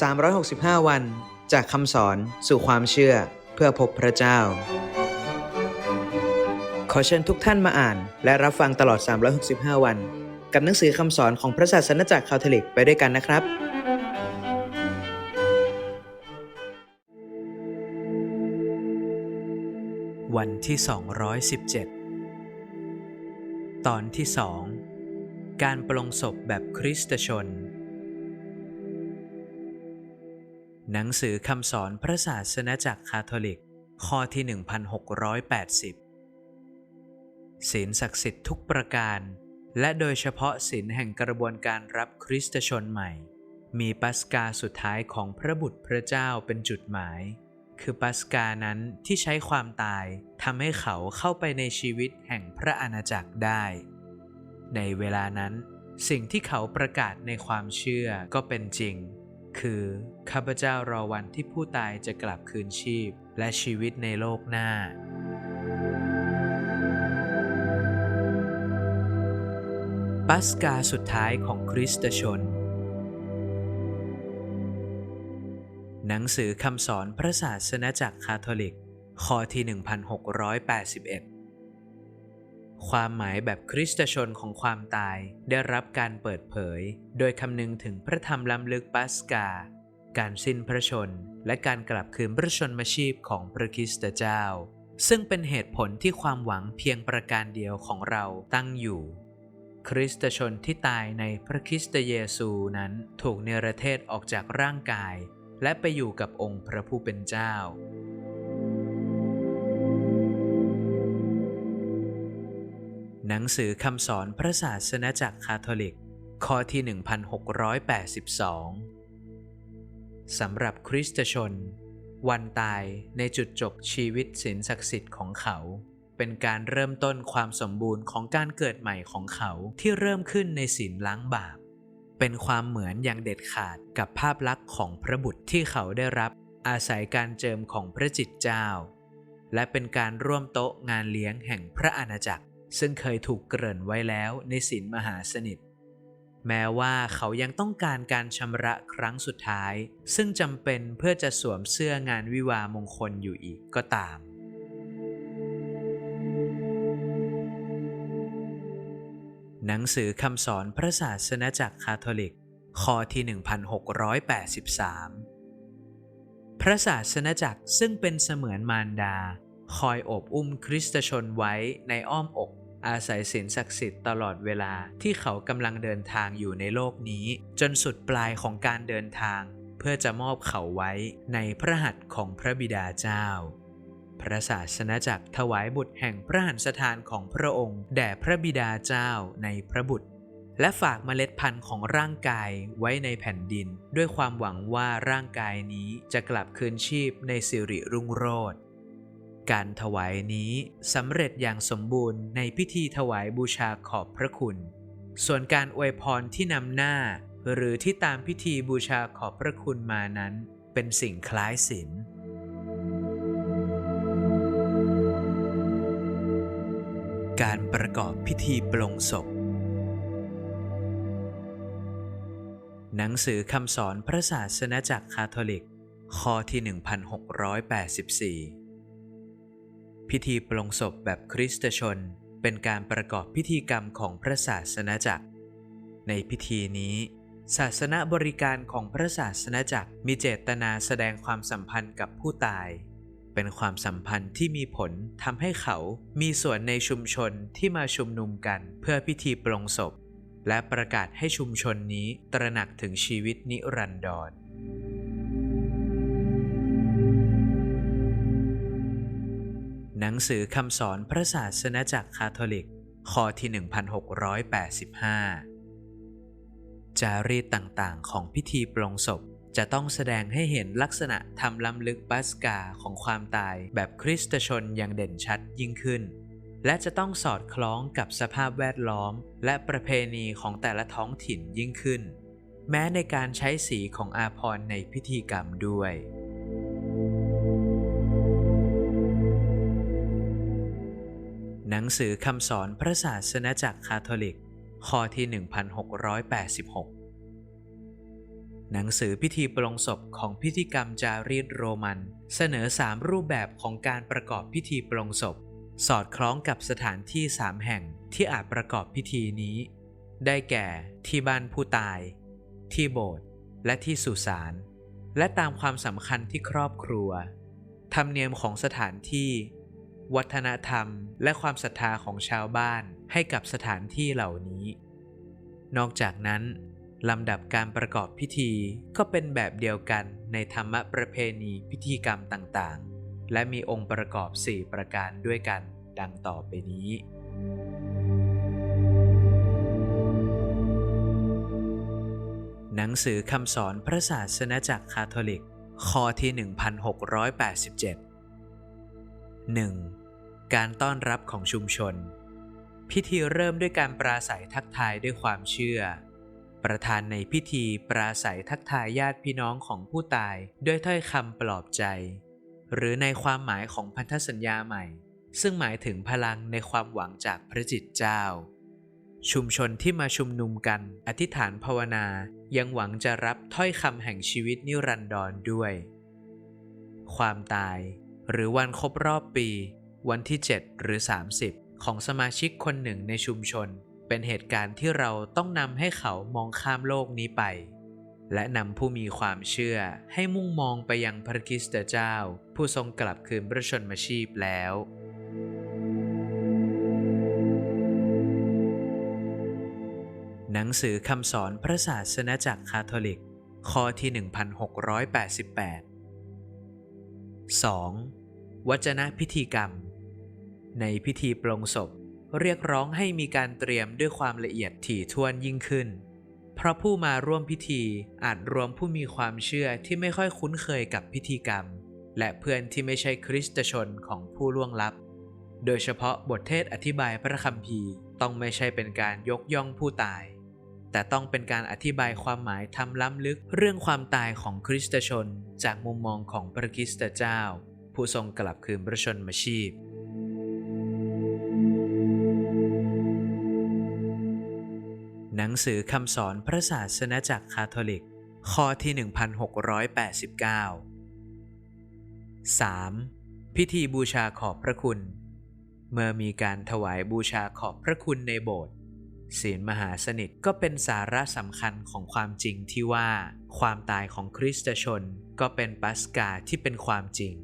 365 วัน จากคำสอนสู่ความเชื่อเพื่อพบพระเจ้า ขอเชิญทุกท่านมาอ่าน และรับฟังตลอด 365 วัน กับหนังสือคำสอนของพระศาสนจักรคาทอลิกไปด้วยกันนะครับ วันที่ 217 ตอนที่สองการปลงศพแบบคริสตชน หนังสือคำสอนพระศาสนจักรคาทอลิก ข้อที่ 1680 ศีลศักดิ์สิทธิ์ทุกประการ และโดยเฉพาะศีลแห่งกระบวนการรับคริสตชนใหม่ มีปัสกาสุดท้ายของพระบุตรพระเจ้าเป็นจุดหมาย คือปัสกานั้นที่ใช้ความตายทำให้เขาเข้าไปในชีวิตแห่งพระอาณาจักรได้ ในเวลานั้น สิ่งที่เขาประกาศในความเชื่อก็เป็นจริง คือข้าพเจ้ารอวันที่ผู้ตายจะกลับคืนชีพ และชีวิตในโลกหน้า ปัสกาสุดท้ายของคริสตชน หนังสือคำสอนพระศาสนจักรคาทอลิกข้อที่ 1681 ความหมายแบบคริสตชนของความตายได้รับการเปิดเผย โดยคำนึงถึงพระธรรมล้ำลึกปัสกา การสิ้นพระชน และการกลับคืนพระชนมชีพของพระคริสตเจ้า ซึ่งเป็นเหตุผลที่ความหวังเพียงประการเดียวของเราตั้งอยู่ คริสตชนที่ตายในพระคริสตเยซูนั้นถูกเนรเทศออกจากร่างกาย และไปอยู่กับองค์พระผู้เป็นเจ้า หนังสือคำสอนพระศาสนจักรคาทอลิก ข้อที่ 1682 สำหรับคริสตชน วันตายในจุดจบชีวิตศีลศักดิ์สิทธิ์ของเขา เป็นการเริ่มต้นความสมบูรณ์ของการเกิดใหม่ของเขาที่เริ่มขึ้นในศีลล้างบาป เป็นความเหมือนอย่างเด็ดขาดกับภาพลักษณ์ของพระบุตรที่เขาได้รับ อาศัยการเจิมของพระจิตเจ้า และเป็นการร่วมโต๊ะงานเลี้ยงแห่งพระอาณาจักร ซึ่งเคยถูกเกริ่นไว้แล้วในศีลมหาสนิท แม้ว่าเขายังต้องการการชำระครั้งสุดท้าย ซึ่งจำเป็นเพื่อจะสวมเสื้องานวิวามงคลอยู่อีกก็ตามหนังสือคำสอนพระศาสนจักรคาทอลิกข้อที่ 1683 พระศาสนจักรซึ่งเป็นเสมือนมารดา คอยอบอุ้มคริสตชนไว้ในอ้อมอก อาศัยศีลศักดิ์สิทธิ์ตลอดเวลาที่เขากำลังเดินทางอยู่ในโลกนี้ จนสุดปลายของการเดินทาง เพื่อจะมอบเขาไว้ในพระหัตถ์ของพระบิดาเจ้า พระศาสนาจักรถวายบุตรแห่งพระหันสถานของพระองค์ แด่พระบิดาเจ้าในพระบุตรและฝากเมล็ดพันธุ์ของร่างกายไว้ในแผ่นดิน ด้วยความหวังว่าร่างกายนี้จะกลับคืนชีพในสิริรุ่งโรจน์ การถวายนี้สำเร็จอย่างสมบูรณ์ในพิธีถวายบูชาขอบพระคุณ ส่วนการอวยพรที่นำหน้า หรือที่ตามพิธีบูชาขอบพระคุณมานั้น เป็นสิ่งคล้ายศีลการประกอบพิธีปลงศพ หนังสือคำสอนพระศาสนจักรคาทอลิก ข้อที่ 1684 พิธีปลงศพแบบคริสตชน เป็นการประกอบพิธีกรรมของพระศาสนาจักร ในพิธีนี้ ศาสนบริการของพระศาสนาจักรมีเจตนาแสดงความสัมพันธ์กับผู้ตาย เป็นความสัมพันธ์ที่มีผลทำให้เขามีส่วนในชุมชนที่มาชุมนุมกันเพื่อพิธีปลงศพ และประกาศให้ชุมชนนี้ตระหนักถึงชีวิตนิรันดร หนังสือคำสอนพระศาสนจักรคาทอลิกข้อที่ 1685 จารีตต่างๆ ของพิธีปลงศพจะต้องแสดงให้เห็นลักษณะทำล้ำลึกปัสกาของความตายแบบคริสตชนอย่างเด่นชัดยิ่งขึ้น และจะต้องสอดคล้องกับสภาพแวดล้อม และประเพณีของแต่ละท้องถิ่นยิ่งขึ้น แม้ในการใช้สีของอาพรในพิธีกรรมด้วย หนังสือคำสอนพระศาสนจักรคาทอลิก ข้อที่ 1686 หนังสือพิธีปลงศพของพิธีกรรมจารีตโรมัน เสนอ 3 รูปแบบของการประกอบพิธีปลงศพ สอดคล้องกับสถานที่ 3 แห่งที่อาจประกอบพิธีนี้ ได้แก่ที่บ้านผู้ตาย ที่โบสถ์และที่สุสานและตามความสำคัญที่ครอบครัว ธรรมเนียมของสถานที่ วัฒนธรรม และความศรัทธาของชาวบ้านให้กับสถานที่เหล่านี้ นอกจากนั้นลำดับการประกอบพิธีก็เป็นแบบเดียวกันในธรรมประเพณีพิธีกรรมต่างๆ และมีองค์ประกอบ 4 ประการด้วยกันดังต่อไปนี้ หนังสือคำสอนพระศาสนาจักรคาทอลิก ข้อที่ 1687 1. การต้อนรับของชุมชน พิธีเริ่มด้วยการปราศัยทักทายด้วยความเชื่อ ประธานในพิธีปราศัยทักทายญาติพี่น้องของผู้ตายด้วยถ้อยคำปลอบใจ หรือในความหมายของพันธสัญญาใหม่ ซึ่งหมายถึงพลังในความหวังจากพระจิตเจ้า ชุมชนที่มาชุมนุมกันอธิษฐานภาวนายังหวังจะรับถ้อยคำแห่งชีวิตนิรันดรด้วย ความตาย หรือวันครบรอบปี วันที่ 7 หรือ 30 ของสมาชิกคนหนึ่งในชุมชน เป็นเหตุการณ์ที่เราต้องนำให้เขามองข้ามโลกนี้ไป และนำผู้มีความเชื่อให้มุ่งมองไปยังพระคริสต์เจ้า ผู้ทรงกลับคืนพระชนมชีพแล้วหนังสือคำสอนพระศาสนาจักรคาทอลิก ข้อที่ 1688 2. วัจนะพิธีกรรม ในพิธีปลงศพ เรียกร้องให้มีการเตรียมด้วยความละเอียดถี่ถ้วนยิ่งขึ้น เพราะผู้มาร่วมพิธีอาจรวมผู้มีความเชื่อที่ไม่ค่อยคุ้นเคยกับพิธีกรรม และเพื่อนที่ไม่ใช่คริสตชนของผู้ล่วงลับ โดยเฉพาะบทเทศอธิบายพระคัมภีร์ต้องไม่ใช่เป็นการยกย่องผู้ตาย แต่ต้องเป็นการอธิบายความหมายทำล้ำลึกเรื่องความตายของคริสตชน จากมุมมองของพระคริสตเจ้า ผู้ทรงกลับคืนพระชนมชีพ หนังสือคำสอนพระศาสนาจักรคาทอลิก ข้อที่ 1689 3. พิธีบูชาขอบพระคุณ เมื่อมีการถวายบูชาขอบพระคุณในโบสถ์ ศีลมหาสนิทก็เป็นสาระสำคัญของความจริงที่ว่า ความตายของคริสตชนก็เป็นปัสกาที่เป็นความจริง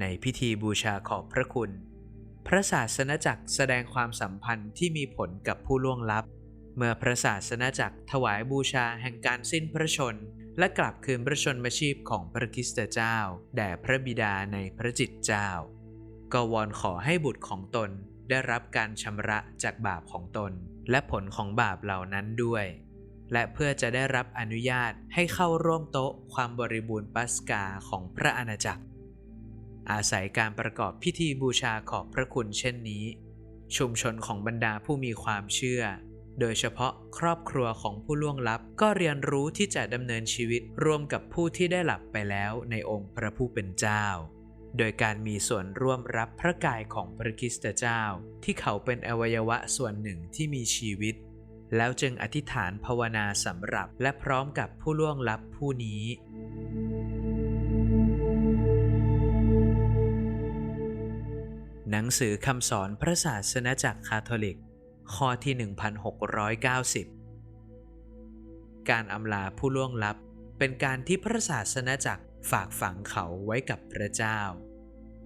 ในพิธีบูชาขอบพระคุณ พระศาสนจักรแสดงความสัมพันธ์ที่มีผลกับผู้ล่วงลับ เมื่อพระศาสนจักรถวายบูชาแห่งการสิ้นพระชน และกลับคืนพระชนมชีพของพระคริสตเจ้า แด่พระบิดาในพระจิตเจ้าก็วอนขอให้บุตรของตน ได้รับการชำระจากบาปของตน และผลของบาปเหล่านั้นด้วย และเพื่อจะได้รับอนุญาตให้เข้าร่วมโต๊ะความบริบูรณ์ปัสกาของพระอาณาจักร อาศัยการประกอบพิธีบูชาขอบพระคุณเช่นนี้ ชุมชนของบรรดาผู้มีความเชื่อ โดยเฉพาะครอบครัวของผู้ล่วงลับก็เรียนรู้ที่จะดำเนินชีวิตร่วมกับผู้ที่ได้หลับไปแล้วในองค์พระผู้เป็นเจ้า โดยการมีส่วนร่วมรับพระกายของพระคริสตเจ้า ที่เขาเป็นอวัยวะส่วนหนึ่งที่มีชีวิต แล้วจึงอธิษฐานภาวนาสำหรับและพร้อมกับผู้ล่วงลับผู้นี้ หนังสือคำสอนพระศาสนาจักรคาทอลิก ข้อที่ 1690 การอำลาผู้ล่วงลับเป็นการที่พระศาสนาจักรฝากฝังเขาไว้กับพระเจ้า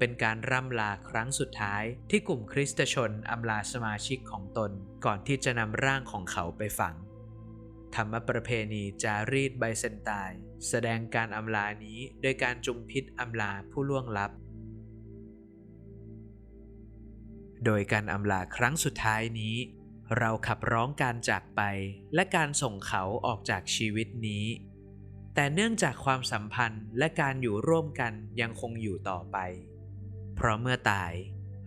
เป็นการร่ำลาครั้งสุดท้ายที่กลุ่มคริสตชนอำลาสมาชิกของตนก่อนที่จะนำร่างของเขาไปฝัง ธรรมประเพณีจารีตไบเซนไตน์แสดงการอำลานี้โดยการจุมพิษอำลาผู้ล่วงลับ โดยการอำลาครั้งสุดท้ายนี้ เราขับร้องการจากไปและการส่งเขาออกจากชีวิตนี้แต่เนื่องจากความสัมพันธ์และการอยู่ร่วมกันยังคงอยู่ต่อไป เพราะเมื่อตาย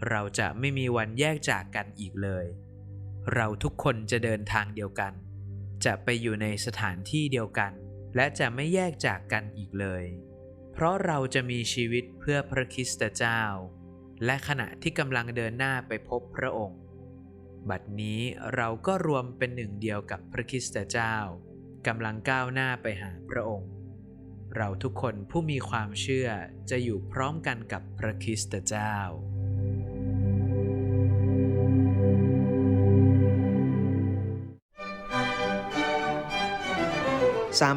เราจะไม่มีวันแยกจากกันอีกเลย เราทุกคนจะเดินทางเดียวกัน จะไปอยู่ในสถานที่เดียวกัน และจะไม่แยกจากกันอีกเลย เพราะเราจะมีชีวิตเพื่อพระคริสตเจ้า และขณะที่กำลังเดินหน้าไปพบพระองค์ บัดนี้เราก็รวมเป็นหนึ่งเดียวกับพระคริสตเจ้ากำลังก้าวหน้าไปหาพระองค์ เราทุกคนผู้มีความเชื่อจะอยู่พร้อมกันกับพระคริสตเจ้า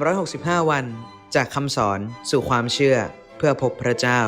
365 วันจากคำสอนสู่ความเชื่อเพื่อพบพระเจ้า